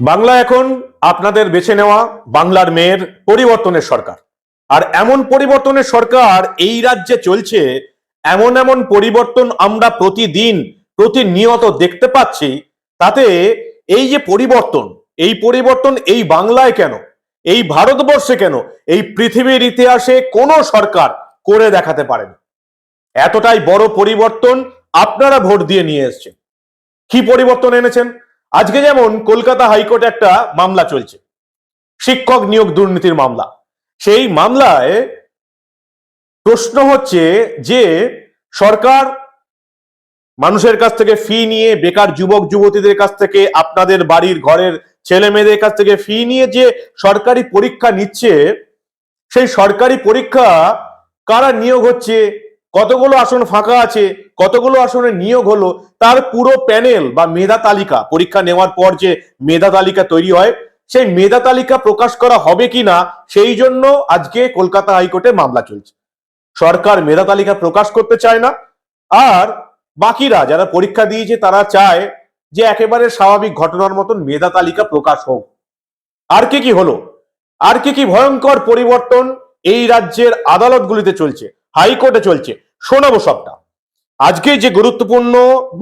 বাংলা এখন আপনাদের বেছে নেওয়া বাংলার মেয়ের পরিবর্তনের সরকার। আর এমন পরিবর্তনের সরকার এই রাজ্যে চলছে, এমন এমন পরিবর্তন আমরা প্রতিদিন প্রতিনিয়ত দেখতে পাচ্ছি, তাতে এই যে পরিবর্তন, এই পরিবর্তন এই বাংলায় কেন, এই ভারতবর্ষে কেন, এই পৃথিবীর ইতিহাসে কোনো সরকার করে দেখাতে পারেন। এতটাই বড় পরিবর্তন আপনারা ভোট দিয়ে নিয়ে এসছেন। কি পরিবর্তন এনেছেন? আজকে যেমন কলকাতা হাইকোর্টে একটা মামলা চলছে, শিক্ষক নিয়োগ দুর্নীতির মামলা। সেই মামলায় প্রশ্ন হচ্ছে যে সরকার মানুষের কাছ থেকে ফি নিয়ে, বেকার যুবক, যুবতীদের কাছ থেকে, আপনাদের বাড়ির ঘরের ছেলে মেয়েদের কাছ থেকে ফি নিয়ে যে সরকারি পরীক্ষা নিচ্ছে, সেই সরকারি পরীক্ষা কারা নিয়োগ হচ্ছে? কতগুলো আসন ফাঁকা আছে, কতগুলো আসনে নিয়োগ হলো, তার পুরো প্যানেল বা মেধা তালিকা, পরীক্ষা নেওয়ার পর যে মেধা তালিকা তৈরি হয়, সেই মেধা তালিকা প্রকাশ করা হবে কিনা, সেই জন্য আজকে কলকাতা হাইকোর্টে মামলা চলছে। সরকার মেধা তালিকা প্রকাশ করতে চায় না, আর বাকিরা যারা পরীক্ষা দিয়েছে, তারা চায় যে একেবারে স্বাভাবিক ঘটনার মতন মেধা তালিকা প্রকাশ হোক। আর কি কি হলো? আর কি কি ভয়ঙ্কর পরিবর্তন এই রাজ্যের আদালতগুলিতে চলছে? হাইকোর্টে চলছে। শোনাবো সবটা। আজকে যে গুরুত্বপূর্ণ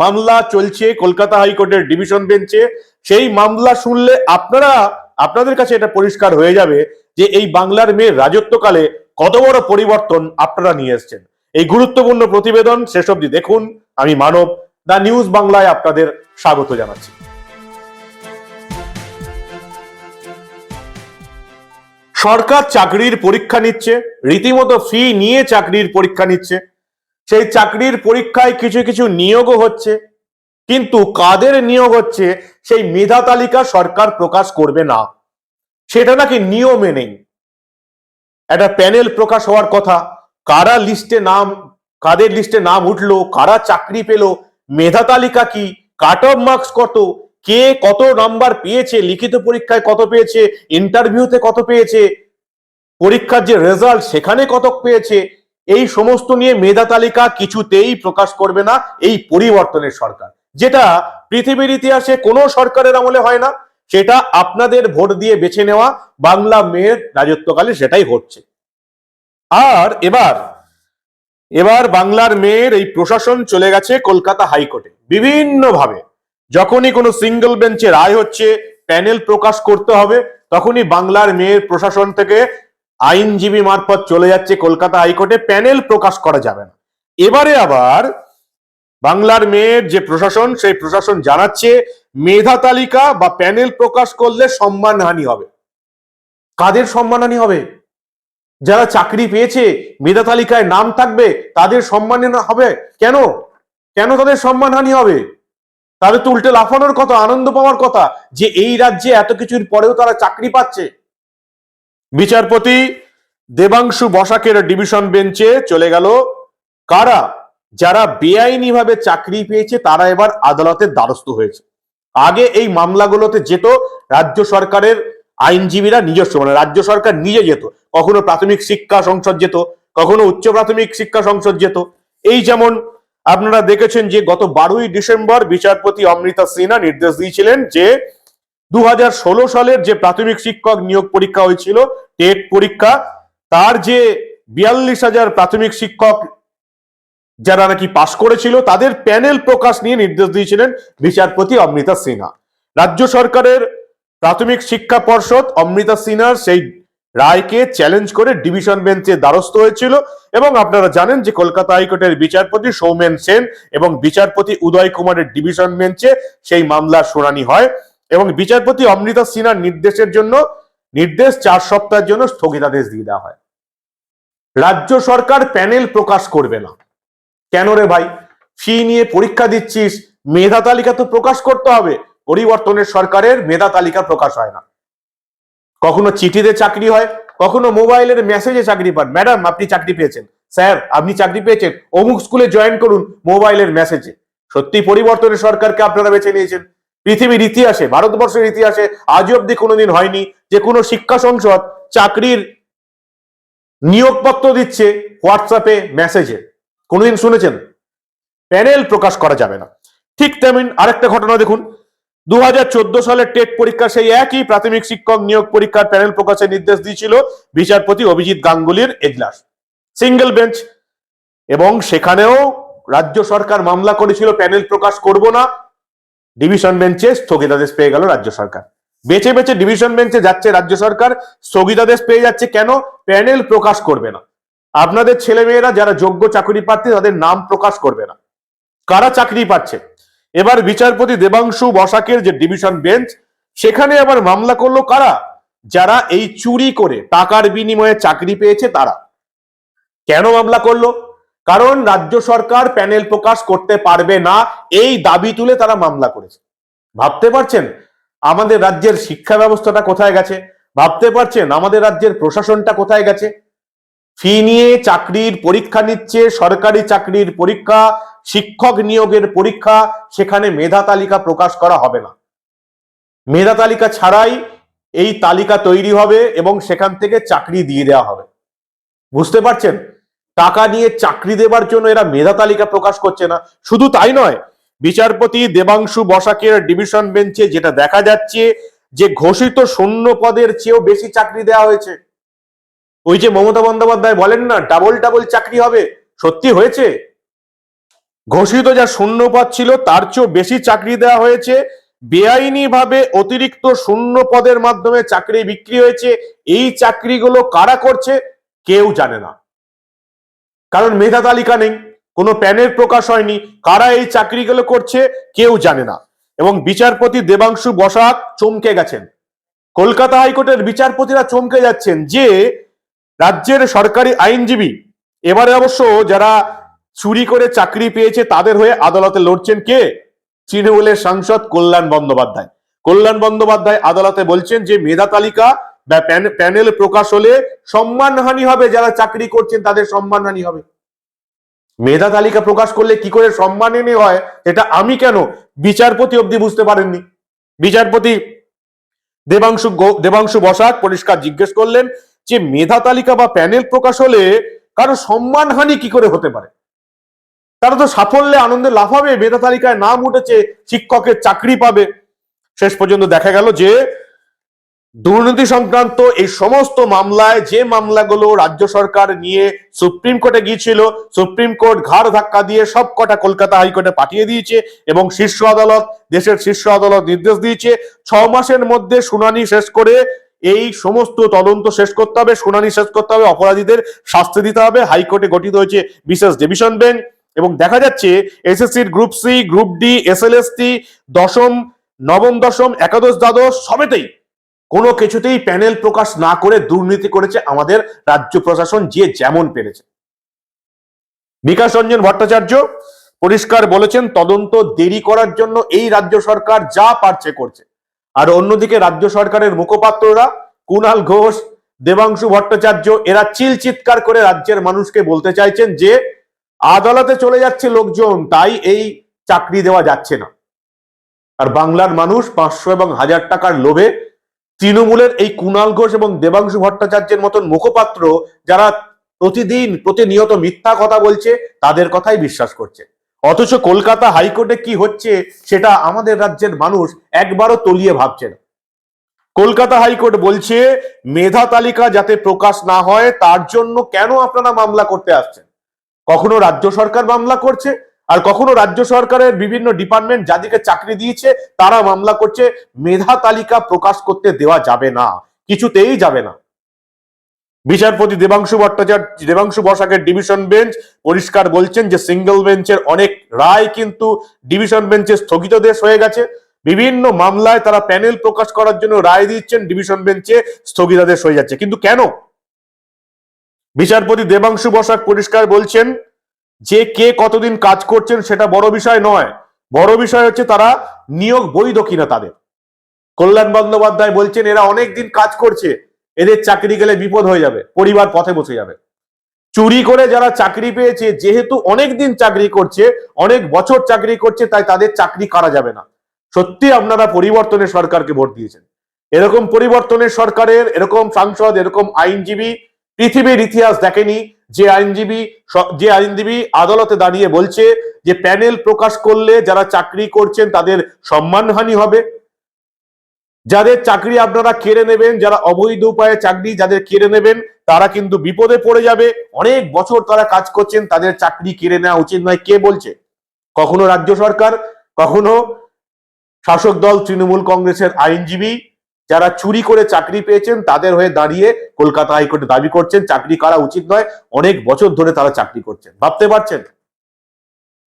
মামলা চলছে কলকাতা হাইকোর্টের ডিভিশন বেঞ্চে, সেই মামলা শুনলে আপনারা, আপনাদের কাছে এটা পরিষ্কার হয়ে যাবে যে এই বাংলার মেয়ের রাজত্বকালে কত বড় পরিবর্তন আপনারা নিয়ে এসছেন। এই গুরুত্বপূর্ণ প্রতিবেদন শেষ অবধি দেখুন। আমি মানব দা নিউজ বাংলায় আপনাদের স্বাগত জানাচ্ছি। সরকার চাকরির পরীক্ষা নিচ্ছে, রীতিমতো ফি নিয়ে চাকরির পরীক্ষা নিচ্ছে। সেই চাকরির পরীক্ষায় কিছু কিছু নিয়োগও হচ্ছে। কিন্তু কাদের নিয়োগ হচ্ছে, সেই মেধা তালিকা সরকার প্রকাশ করবে না। সেটা নাকি নিয়মে নেই। একটা প্যানেল প্রকাশ হওয়ার কথা, কারা লিস্টে নাম, কাদের লিস্টে নাম উঠল, কারা চাকরি পেল, মেধা তালিকা কি কাট অফ মার্কস কত কে কত নাম্বার পেয়েছে, লিখিত পরীক্ষায় কত পেয়েছে ইন্টারভিউতে কত পেয়েছে, পরীক্ষার যে রেজাল্ট সেখানে কত পেয়েছে, এই সমস্ত নিয়ে মেধা তালিকা কিছুতেই প্রকাশ করবে না এই পরিবর্তনের সরকার। যেটা পৃথিবীর ইতিহাসে কোনো সরকারের আমলে হয় না, সেটা আপনাদের ভোট দিয়ে বেছে নেওয়া, বাংলা মেয়ের রাজত্বকালে সেটাই হচ্ছে আর এবার এবার বাংলার মেয়ের এই প্রশাসন চলে গেছে কলকাতা হাইকোর্টে বিভিন্ন ভাবে যখনই কোনো সিঙ্গেল বেঞ্চে রায় হচ্ছে প্যানেল প্রকাশ করতে হবে, তখনই বাংলার মেয়ের প্রশাসন থেকে আইনজীবী মারফত চলে যাচ্ছে কলকাতা হাইকোর্টে প্যানেল প্রকাশ করা যাবে না। এবারে আবার বাংলার মেয়ের যে প্রশাসন, সেই প্রশাসন জানাচ্ছে, মেধা তালিকা বা প্যানেল প্রকাশ করলে সম্মানহানি হবে। কাদের সম্মানহানি হবে? যারা চাকরি পেয়েছে, মেধা তালিকায় নাম থাকবে, তাদের সম্মানহানি হবে? কেন? কেন তাদের সম্মানহানি হবে? তাদের তো উল্টে লাফানোর কথা, আনন্দ পাওয়ার কথা যে এই রাজ্যে এত কিছুর পরেও তারা চাকরি পাচ্ছে। বিচারপতি দেবাংশু বসাকের ডিভিশন বেঞ্চে চলে গেল। কারা? যারা বেআইনিভাবে চাকরি পেয়েছে, তারা এবার আদালতের দ্বারস্থ হয়েছে। আগে এই মামলাগুলোতে যেত রাজ্য সরকারের আইনজীবীরা নিজস্ব মানে রাজ্য সরকার নিজে যেত। কখনো প্রাথমিক শিক্ষা সংসদ যেত, কখনো উচ্চ প্রাথমিক শিক্ষা সংসদ যেত। এই যেমন আপনারা দেখেছেন যে গত বারোই ডিসেম্বর বিচারপতি অমৃতা সিনহা নির্দেশ দিয়েছিলেন যে দু হাজার ষোলো সালের যে প্রাথমিক শিক্ষক নিয়োগ পরীক্ষা হয়েছিল, টেট পরীক্ষা, তার যে বিয়াল্লিশ হাজার প্রাথমিক শিক্ষক যারা নাকি পাশ করেছিল, তাদের প্যানেল প্রকাশ নিয়ে নির্দেশ দিয়েছিলেন বিচারপতি অমৃতা সিনহা। রাজ্য সরকারের প্রাথমিক শিক্ষা পর্ষদ অমৃতা সিনহার সেই রায়কে চ্যালেঞ্জ করে ডিভিশন বেঞ্চে দ্বারস্থ হয়েছিল এবং আপনারা জানেন যে কলকাতা হাইকোর্টের বিচারপতি সৌমেন সেন এবং বিচারপতি উদয় কুমারের ডিভিশন বেঞ্চে সেই মামলার শুনানি হয় এবং বিচারপতি অমৃতা সিনহার নির্দেশের জন্য নির্দেশ চার সপ্তাহের জন্য স্থগিতাদেশ দিয়ে দেওয়া হয়। রাজ্য সরকার প্যানেল প্রকাশ করবে না। কেন রে ভাই? ফি নিয়ে পরীক্ষা দিচ্ছিস, মেধা তালিকা তো প্রকাশ করতে হবে। পরিবর্তনের সরকারের মেধা তালিকা প্রকাশ হয় না। কখনো চিঠিতে চাকরি হয়, কখনো মোবাইলের মেসেজে চাকরি পান। ম্যাডাম, আপনি চাকরি পেয়েছেন। স্যার, আপনি চাকরি পেয়েছেন। অমুক স্কুলে জয়েন করুন মোবাইলের মেসেজে। সত্যি পরিবর্তনের সরকারকে আপনারা বেছে নিয়েছেন। পৃথিবীর ইতিহাসে, ভারতবর্ষের ইতিহাসে আজও অব্দি কোনোদিন হয়নি যে কোনো শিক্ষা সংসদ চাকরির নিয়োগপত্র দিচ্ছে হোয়াটসঅ্যাপে, মেসেজে। কোনোদিন শুনেছেন? প্যানেল প্রকাশ করা যাবে না। ঠিক তেমন আরেকটা ঘটনা দেখুন। দু সালের টেট পরীক্ষা সেই একই প্রাথমিক শিক্ষক নিয়োগ পরীক্ষার প্যানেল প্রকাশের নির্দেশ দিয়েছিল বিচারপতি অভিজিৎ গাঙ্গুলির এজলাস। সিঙ্গেল বেঞ্চ এবং সেখানেও রাজ্য সরকার মামলা করেছিল, প্যানেল প্রকাশ করব না। ডিভিশন বেঞ্চে স্থগিতাদেশ পেয়ে গেল রাজ্য সরকার। বেছে বেছে ডিভিশন বেঞ্চে যাচ্ছে রাজ্য সরকার স্থগিতাদেশ পেয়ে যাচ্ছে কেন? প্যানেল প্রকাশ করবে না। আপনাদের ছেলেমেয়েরা যারা যোগ্য চাকরি প্রার্থী, তাদের নাম প্রকাশ করবে না। কারা চাকরি পাচ্ছে? এবার বিচারপতি দেবাংশু বসাকের যে ডিভিশন বেঞ্চ, সেখানে আবার মামলা করল কারা? যারা এই চুরি করে টাকার বিনিময়ে চাকরি পেয়েছে তারা। কেন মামলা করল? কারণ রাজ্য সরকার প্যানেল প্রকাশ করতে পারবে না, এই দাবি তুলে তারা মামলা করেছে। ভাবতে পারছেন? আমাদের রাজ্যের শিক্ষা ব্যবস্থাটা কোথায় গেছে? ভাবতে পারছেন? আমাদের রাজ্যের প্রশাসনটা কোথায় গেছে? ফি নিয়ে চাকরির পরীক্ষা নিচ্ছে, সরকারি চাকরির পরীক্ষা শিক্ষক নিয়োগের পরীক্ষা সেখানে মেধা তালিকা প্রকাশ করা হবে না। মেধা তালিকা ছাড়াই এই তালিকা তৈরি হবে এবং সেখান থেকে চাকরি দিয়ে দেওয়া হবে। বুঝতে পারছেন? টাকা নিয়ে চাকরি দেবার জন্য এরা মেধা তালিকা প্রকাশ করছে না। শুধু তাই নয়, বিচারপতি দেবাংশু বসাকের ডিভিশন বেঞ্চে যেটা দেখা যাচ্ছে যে ঘোষিত শূন্য পদের চেয়েও বেশি চাকরি দেওয়া হয়েছে। ওই যে মমতা বন্দ্যোপাধ্যায় বলেন না ডাবল ডাবল চাকরি হবে। সত্যি হয়েছে? ঘোষিত যা শূন্য পদ ছিল, তার চেয়েও বেশি চাকরি দেওয়া হয়েছে। বেআইনি ভাবে অতিরিক্ত শূন্য পদের মাধ্যমে চাকরি বিক্রি হয়েছে। এই চাকরিগুলো কারা করছে, কেউ জানে না। কারণ মেধা তালিকা নেই, কোনো প্যানেল প্রকাশ হয়নি। কারা এই চাকরিগুলো করছে, কেউ জানে না। এবং বিচারপতি দেবাংশু বসাক চমকে গেছেন। কলকাতা হাইকোর্টের বিচারপতিরা চমকে যাচ্ছেন যে, রাজ্যের সরকারি আইনজীবী, এবারে অবশ্য যারা চুরি করে চাকরি পেয়েছে তাদের হয়ে আদালতে লড়ছেন কে? তৃণমূলের সাংসদ কল্যাণ বন্দ্যোপাধ্যায়। কল্যাণ বন্দ্যোপাধ্যায় আদালতে বলছেন যে মেধা তালিকা বা প্যানেল প্রকাশ হলে সম্মানহানি হবে, যারা চাকরি করছেন তাদের সম্মানহানি হবে। মেধা তালিকা প্রকাশ করলে কি করে সম্মানহানি হয় এটা আমি কেন? বিচারপতি অব্দি বুঝতে পারেননি। বিচারপতি দেবাংশু দেবাংশু বসাক পরিষ্কার জিজ্ঞেস করলেন যে মেধা তালিকা বা প্যানেল প্রকাশ হলে কারও সম্মানহানি কি করে হতে পারে? তারা তো সাফল্যে, আনন্দে লাফাবে, মেধা তালিকায় নাম উঠেছে, শিক্ষকের চাকরি পাবে। শেষ পর্যন্ত দেখা গেল যে, দুর্নীতি সংক্রান্ত এই সমস্ত মামলায় যে মামলাগুলো রাজ্য সরকার নিয়ে সুপ্রিম কোর্টে গিয়েছিল, সুপ্রিম কোর্ট ঘাড় ধাক্কা দিয়ে সব কটা কলকাতা হাইকোর্টে পাঠিয়ে দিয়েছে এবং শীর্ষ আদালত, দেশের শীর্ষ আদালত নির্দেশ দিয়েছে, ছ মাসের মধ্যে শুনানি শেষ করে এই সমস্ত তদন্ত শেষ করতে হবে, শুনানি শেষ করতে হবে, অপরাধীদের শাস্তি দিতে হবে, হাইকোর্টে গঠিত হয়েছে বিশেষ ডিভিশন বেঞ্চ। এবং দেখা যাচ্ছে এসএসসির group C group D SLST দশম, নবম, দশম, একাদশ, দ্বাদশ সবেতেই কোনো কিছুতেই প্যানেল প্রকাশ না করে দুর্নীতি করেছে আমাদের রাজ্য প্রশাসন যে যেমন পেরেছে। বিকাশ রঞ্জন ভট্টাচার্য পরিষ্কার বলেছেন, তদন্ত দেরি করার জন্য এই রাজ্য সরকার যা পারছে করছে। আর অন্যদিকে রাজ্য সরকারের মুখপাত্ররা কুণাল ঘোষ, দেবাংশু ভট্টাচার্য, এরা চিল চিৎকার করে রাজ্যের মানুষকে বলতে চাইছেন যে আদালতে চলে যাচ্ছে লোকজন, তাই এই চাকরি দেওয়া যাচ্ছে না। আর বাংলার মানুষ পাঁচশো এবং হাজার টাকার লোভে তৃণমূলের এই কুণাল ঘোষ এবং দেবাংশু ভট্টাচার্যের মতন মুখপাত্র যারা প্রতিদিন প্রতিনিয়ত মিথ্যা কথা বলছে, তাদের কথাই বিশ্বাস করছে। অথচ কলকাতা হাইকোর্টে কি হচ্ছে, সেটা আমাদের রাজ্যের মানুষ একবারও তলিয়ে ভাবছে না। কলকাতা হাইকোর্ট বলছে, মেধা তালিকা যাতে প্রকাশ না হয়, তার জন্য কেন আপনারা মামলা করতে আসছেন? কখনো রাজ্য সরকার মামলা করছে, আর কখনো রাজ্য সরকারের বিভিন্ন ডিপার্টমেন্ট যাদেরকে চাকরি দিয়েছে, তারা মামলা করছে, মেধা তালিকা প্রকাশ করতে দেওয়া যাবে না, কিছুতেই যাবে না। বিচারপতি দেবাংশু ভট্টাচার্য, দেবাংশু বসাকের ডিভিশন বেঞ্চ পরিষ্কার বলছেন যে, সিঙ্গেল বেঞ্চের অনেক রায় কিন্তু ডিভিশন বেঞ্চে স্থগিতদেশ হয়ে গেছে। বিভিন্ন মামলায় তারা প্যানেল প্রকাশ করার জন্য রায় দিচ্ছেন, ডিভিশন বেঞ্চে স্থগিতাদেশ হয়ে যাচ্ছে। কিন্তু কেন? বিচারপতি দেবাংশু বসাক পরিষ্কার বলছেন, যে কে কতদিন কাজ করছেন সেটা বড় বিষয় নয়। বড় বিষয় হচ্ছে তারা নিয়োগ বৈধ কিনা তাদের। কল্যাণ বন্দ্যোপাধ্যায় বলছেন, এরা অনেক দিন কাজ করছে, এদের চাকরি গেলে বিপদ হয়ে যাবে, পরিবার পথে বসে যাবে। চুরি করে যারা চাকরি পেয়েছে, যেহেতু অনেক দিন চাকরি করছে, অনেক বছর চাকরি করছে, তাই তাদের চাকরি করা যাবে না। সত্যি আপনারা পরিবর্তনের সরকারকে ভোট দিয়েছেন। এরকম পরিবর্তনের সরকারের, এরকম সাংসদ, এরকম আইনজীবী পৃথিবীর ইতিহাস দেখেনি, যে আইনজীবী যে আইনজীবী আদালতে দাঁড়িয়ে বলছে যে প্যানেল প্রকাশ করলে যারা চাকরি করছেন তাদের সম্মানহানি হবে। যাদের চাকরি আপনারা কেড়ে নেবেন, যারা অবৈধ উপায়ে চাকরি যাদের কেড়ে নেবেন, তারা কিন্তু বিপদে পড়ে যাবে। অনেক বছর তারা কাজ করছেন, তাদের চাকরি কেড়ে নেওয়া উচিত নয়। কে বলছে? কখনো রাজ্য সরকার, কখনো শাসক দল তৃণমূল কংগ্রেসের আইনজীবী যারা চুরি করে চাকরি পেয়েছেন, তাদের হয়ে দাঁড়িয়ে কলকাতা হাইকোর্টে দাবি করছেন, চাকরি করা উচিত নয়। অনেক বছর ধরে তারা চাকরি করছেন। ভাবতে পারছেন?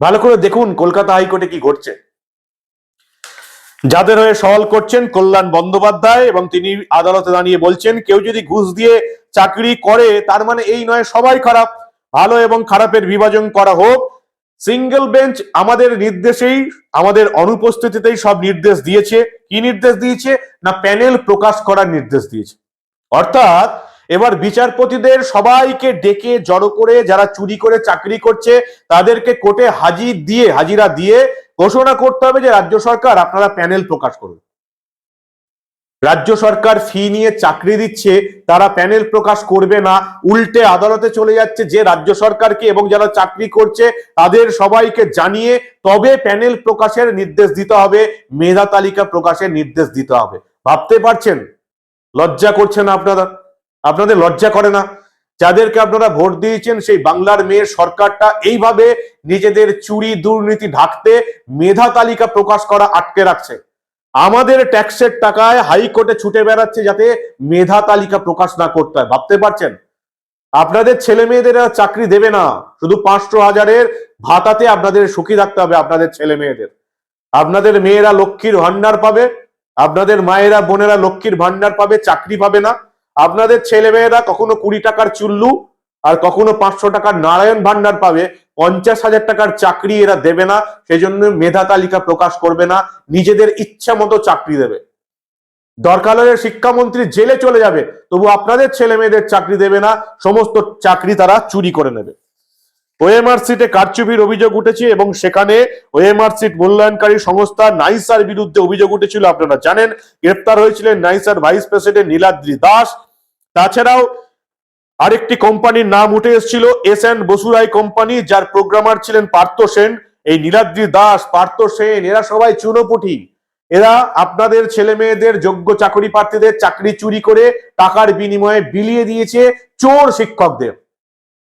ভালো করে দেখুন কলকাতা হাইকোর্টে কি ঘটছে। যাদের হয়ে সওয়াল করছেন কল্যাণ বন্দ্যোপাধ্যায় এবং তিনি আদালতে দাঁড়িয়ে বলছেন, কেউ যদি ঘুষ দিয়ে চাকরি করে, তার মানে এই নয়, সবাই খারাপ। ভালো এবং খারাপের বিভাজন করা হোক সিঙ্গেল বেঞ্চ আমাদের নির্দেশেই, আমাদের অনুপস্থিতিতেই সব নির্দেশ দিয়েছে। কি নির্দেশ দিয়েছে? না প্যানেল প্রকাশ করার নির্দেশ দিয়েছে। অর্থাৎ এবার বিচারপতিদের সবাইকে ডেকে জড়ো করে যারা চুরি করে চাকরি করছে, তাদেরকে কোর্টে হাজির দিয়ে, হাজিরা দিয়ে ঘোষণা করতে হবে যে রাজ্য সরকার আপনারা প্যানেল প্রকাশ করুন। রাজ্য সরকার ফি নিয়ে চাকরি দিচ্ছে, তারা প্যানেল প্রকাশ করবে না, উল্টে আদালতে চলে যাচ্ছে যে রাজ্য সরকারকে এবং যারা চাকরি করছে তাদের সবাইকে জানিয়ে তবে প্যানেল প্রকাশের নির্দেশ দিতে হবে, মেধা তালিকা প্রকাশের নির্দেশ দিতে হবে। ভাবতে পারছেন? লজ্জা করছে না আপনারা? আপনাদের লজ্জা করে না? যাদেরকে আপনারা ভোট দিয়েছেন সেই বাংলার মেয়ের সরকারটা এইভাবে নিজেদের চুরি, দুর্নীতি ঢাকতে মেধা তালিকা প্রকাশ করা আটকে রাখছে। আমাদের ট্যাক্সের টাকায় হাইকোর্টে ছুটে বেড়াচ্ছে যাতে মেধা তালিকা প্রকাশ না করতে হয়। ভাবতে পারছেন? আপনাদের ছেলে মেয়েদের চাকরি দেবে না। শুধু পাঁচশো হাজারের ভাতাতে আপনাদের সুখী থাকতে হবে আপনাদের ছেলে মেয়েদের। আপনাদের মেয়েরা লক্ষ্মীর ভান্ডার পাবে, আপনাদের মায়েরা, বোনেরা লক্ষ্মীর ভান্ডার পাবে, চাকরি পাবে না। আপনাদের ছেলে মেয়েরা কখনো কুড়ি টাকার চুল্লু আর কখনো পাঁচশো টাকার নারায়ণ ভান্ডার পাবে। পঞ্চাশ হাজার টাকার চাকরি এরা দেবে না সেই জন্য মেধা তালিকা প্রকাশ করবে না, নিজেদের ইচ্ছা মতো চাকরি দেবে। দরকার হলে শিক্ষামন্ত্রী জেলে চলে যাবে, তবু আপনাদের ছেলে মেয়েদের চাকরি দেবে না, সমস্ত চাকরি তারা চুরি করে নেবে। ওএমআর সিটে কারচুপির অভিযোগ উঠেছে এবং সেখানে ওএমআর সিট মূল্যায়নকারী সংস্থা নাইসার বিরুদ্ধে অভিযোগ উঠেছিল, আপনারা জানেন। গ্রেপ্তার হয়েছিলেন নাইসার ভাইস প্রেসিডেন্ট নীলাদ্রি দাস। তাছাড়াও আরেকটি কোম্পানির নাম উঠে এসেছিল এস এন বসুরাই কোম্পানি, যার প্রোগ্রামার ছিলেন পার্থ সেন। এই নীলাদ্রি দাস, পার্থ সেন, এরা সবাই চুনোপুটি এরা আপনাদের ছেলে মেয়েদের যোগ্য চাকরি প্রার্থীদের চাকরি চুরি করে টাকার বিনিময়ে বিলিয়ে দিয়েছে চোর শিক্ষকদের।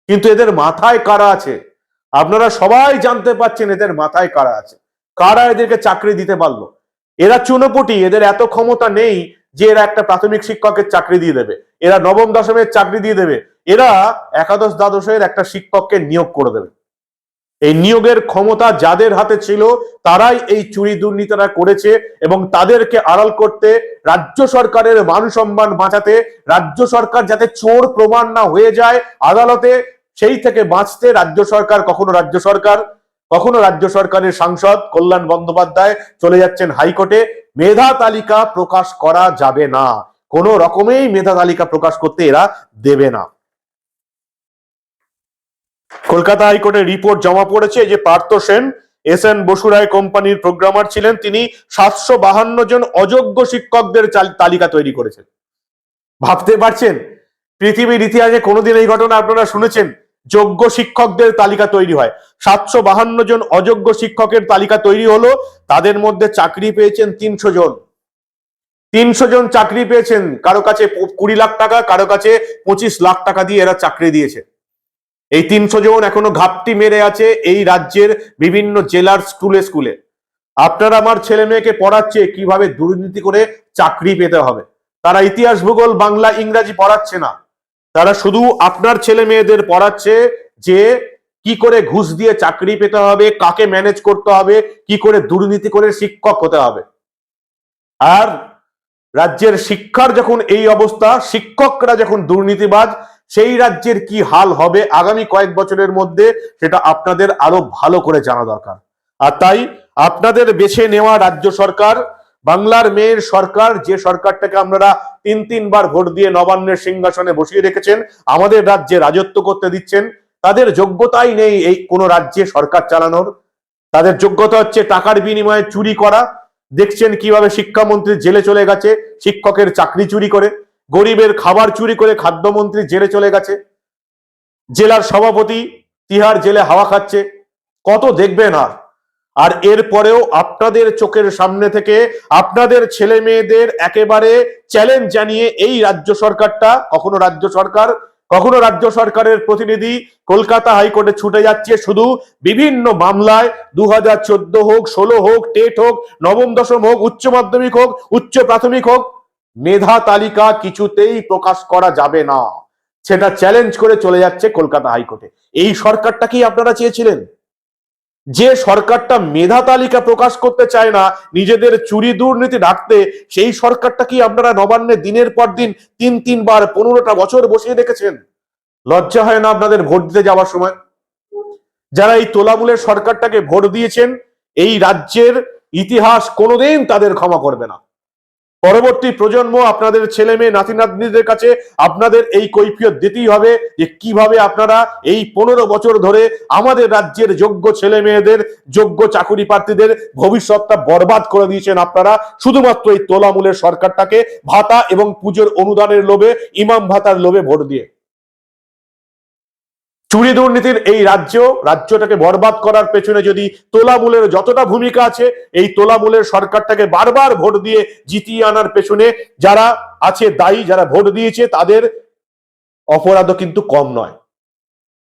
কিন্তু এদের মাথায় কারা আছে? আপনারা সবাই জানতে পাচ্ছেন এদের মাথায় কারা আছে। কারা এদেরকে চাকরি দিতে পারল? এরা চুনোপুটি এদের এত ক্ষমতা নেই যে এরা একটা প্রাথমিক শিক্ষকের চাকরি দিয়ে দেবে, এরা নবম দশমের চাকরি দিয়ে দেবে, এরা একাদশ দ্বাদশের একটা শিক্ষককে নিয়োগ করে দেবে। এই নিয়োগের ক্ষমতা যাদের হাতে ছিল, তারাই এই চুরি দুর্নীতিরা করেছে এবং তাদেরকে আড়াল করতে রাজ্য সরকারের মান সম্মান বাঁচাতে, রাজ্য সরকার যাতে চোর প্রমাণ না হয়ে যায় আদালতে, সেই থেকে বাঁচতে রাজ্য সরকার, কখনো রাজ্য সরকার কখনো রাজ্য সরকারের সাংসদ কল্যাণ বন্দ্যোপাধ্যায় চলে যাচ্ছেন হাইকোর্টে, মেধা তালিকা প্রকাশ করা যাবে না। কোনো রকমেই মেধা তালিকা প্রকাশ করতে এরা দেবে না। কলকাতা হাইকোর্টে রিপোর্ট জমা পড়েছে যে পার্থ সেন, এস এন বসুরায় কোম্পানির প্রোগ্রামার ছিলেন। তিনি সাতশো বাহান্ন জন অযোগ্য শিক্ষকদের তালিকা তৈরি করেছেন। ভাবতে পারছেন? পৃথিবীর ইতিহাসে কোনোদিন এই ঘটনা আপনারা শুনেছেন? যোগ্য শিক্ষকদের তালিকা তৈরি হয়। সাতশো বাহান্ন জন অযোগ্য শিক্ষকের তালিকা তৈরি হলো। তাদের মধ্যে চাকরি পেয়েছেন তিনশো জন। তিনশো জন চাকরি পেয়েছেন। কারও কাছে কুড়ি লাখ টাকা, কারও কাছে পঁচিশ লাখ টাকা দিয়ে এরা চাকরি দিয়েছে। এই তিনশো জন এখনও ঘাপটি মেরে আছে এই রাজ্যের বিভিন্ন জেলার স্কুলে স্কুলে। আপনারা আমার ছেলে মেয়েকে পড়াচ্ছে, কীভাবে দুর্নীতি করে চাকরি পেতে হবে? তারা ইতিহাস, ভূগোল, বাংলা, ইংরাজি পড়াচ্ছে না। তারা শুধু আপনার ছেলে মেয়েদের পড়াচ্ছে যে কি করে ঘুষ দিয়ে চাকরি পেতে হবে, কাকে ম্যানেজ করতে হবে, কি করে দুর্নীতি করে শিক্ষক হতে হবে। আর রাজ্যের শিক্ষার যখন এই অবস্থা, শিক্ষকরা যখন দুর্নীতিবাজ, সেই রাজ্যের কি হাল হবে আগামী কয়েক বছরের মধ্যে, সেটা আপনাদের আরও ভালো করে জানা দরকার। আর তাই আপনাদের বেছে নেওয়া রাজ্য সরকার বাংলার মেয়ের সরকার, যে সরকারটাকে আপনারা তিন, তিনবার ভোট দিয়ে নবান্নের সিংহাসনে বসিয়ে রেখেছেন, আমাদের রাজ্যে রাজত্ব করতে দিচ্ছেন, তাদের যোগ্যতাই নেই এই কোন রাজ্যে সরকার চালানোর। তাদের যোগ্যতা হচ্ছে টাকার বিনিময়ে চুরি করা। দেখছেন কীভাবে শিক্ষামন্ত্রী জেলে চলে গেছে, শিক্ষকের চাকরি চুরি করে, গরিবের খাবার চুরি করে খাদ্যমন্ত্রী জেলে চলে গেছে। জেলার সভাপতি তিহার জেলে হাওয়া খাচ্ছে। কত দেখবেন আর? আর এরপরেও আপনাদের চোখের সামনে থেকে আপনাদের ছেলে মেয়েদের একেবারে চ্যালেঞ্জ জানিয়ে এই রাজ্য সরকারটা, কখনো রাজ্য সরকার, কখনো রাজ্য সরকারের প্রতিনিধি কলকাতা হাইকোর্টে ছুটে যাচ্ছে শুধু বিভিন্ন মামলায় দু হাজার চোদ্দ হোক, ষোলো হোক, টেট হোক, নবম, দশম হোক, উচ্চ মাধ্যমিক হোক, উচ্চ প্রাথমিক হোক, মেধা তালিকা কিছুতেই প্রকাশ করা যাবে না। সেটা চ্যালেঞ্জ করে চলে যাচ্ছে কলকাতা হাইকোর্টে। এই সরকারটা কি আপনারা চেয়েছিলেন? যে সরকারটা মেধা তালিকা প্রকাশ করতে চায় না, নিজেদের চুরি দুর্নীতি ডাকতে, সেই সরকারটা কি আপনারা নবান্নে দিনের পর দিন তিন, তিনবার পনেরোটা বছর বসিয়ে দেখেছেন। লজ্জা হয় না আপনাদের ভোট দিতে যাওয়ার সময়? যারা এই তোলামূলের সরকারটাকে ভোট দিয়েছেন, এই রাজ্যের ইতিহাস কোনোদিন তাদের ক্ষমা করবে না। পরবর্তী প্রজন্ম, আপনাদের ছেলে মেয়ে, নাতি নাতনিদের কাছে আপনাদের এই কৈফিয়ত দিতেই হবে যে কীভাবে আপনারা এই পনেরো বছর ধরে আমাদের রাজ্যের যোগ্য ছেলে মেয়েদের, যোগ্য চাকুরি প্রার্থীদের ভবিষ্যৎটা বরবাদ করে দিয়েছেন আপনারা। শুধুমাত্র এই তোলামূলের সরকারটাকে ভাতা এবং পুজোর অনুদানের লোভে, ইমাম ভাতার লোভে ভোট দিয়ে। চুরি দুর্নীতির এই রাজ্য, রাজ্যটাকে বরবাদ করার পেছনে যদি তোলামূলের যতটা ভূমিকা আছে, এই তোলামূলের সরকারটাকে বারবার ভোট দিয়ে জিতিয়ে আনার পেছনে যারা আছে, দায়ী, যারা ভোট দিয়েছে, তাদের অপরাধও কিন্তু কম নয়।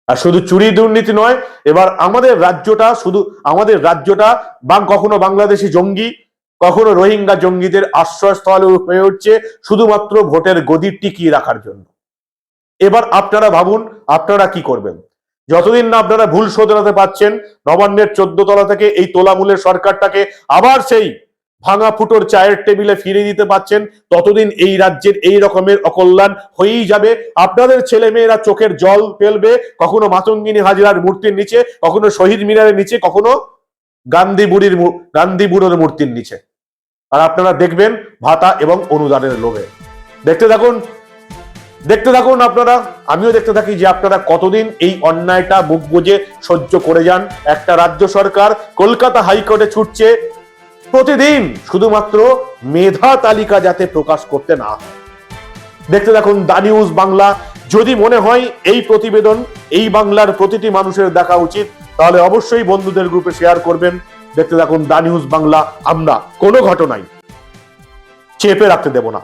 আর শুধু চুরি দুর্নীতি নয়, এবার আমাদের রাজ্যটা শুধু আমাদের রাজ্যটা বা কখনো বাংলাদেশি জঙ্গি, কখনো রোহিঙ্গা জঙ্গিদের আশ্রয়স্থল হয়ে উঠছে শুধুমাত্র ভোটের গদি টিকিয়ে রাখার জন্য। এবার আপনারা ভাবুন, আপনারা কি করবেন? যতদিন না আপনারা ভুল শোধরাতে পাচ্ছেন নবান্নের চোদ্দ তলা থেকে এই তোলামূলের সরকারটাকে আবার সেই ভাঙা ফুটোর চায়ের টেবিলে ফিরে দিতে পাচ্ছেন ততদিন এই রাজ্যের এই রকমের অকল্যাণ হয়েই যাবে। আপনাদের ছেলে মেয়েরা চোখের জল ফেলবে, কখনো মাতঙ্গিনী হাজরার মূর্তির নিচে, কখনো শহীদ মিনারের নিচে, কখনো গান্ধী বুড়ির গান্ধী বুড়োর মূর্তির নিচে। আর আপনারা দেখবেন ভাতা এবং অনুদানের লোভে। দেখতে থাকুন দেখতে থাকুন আপনারা। আমিও দেখতে থাকি যে আপনারা কতদিন এই অন্যায়টা বুক বুঝে সহ্য করে যান। একটা রাজ্য সরকার কলকাতা হাইকোর্টে ছুটছে প্রতিদিন শুধুমাত্র মেধা তালিকা যাতে প্রকাশ করতে না দেখতে থাকুন দা নিউজ বাংলা। যদি মনে হয় এই প্রতিবেদন, এই বাংলার প্রতিটি মানুষের দেখা উচিত, তাহলে অবশ্যই বন্ধুদের গ্রুপে শেয়ার করবেন। দেখতে থাকুন দা নিউজ বাংলা। আমরা কোনো ঘটনাই চেপে রাখতে দেব না।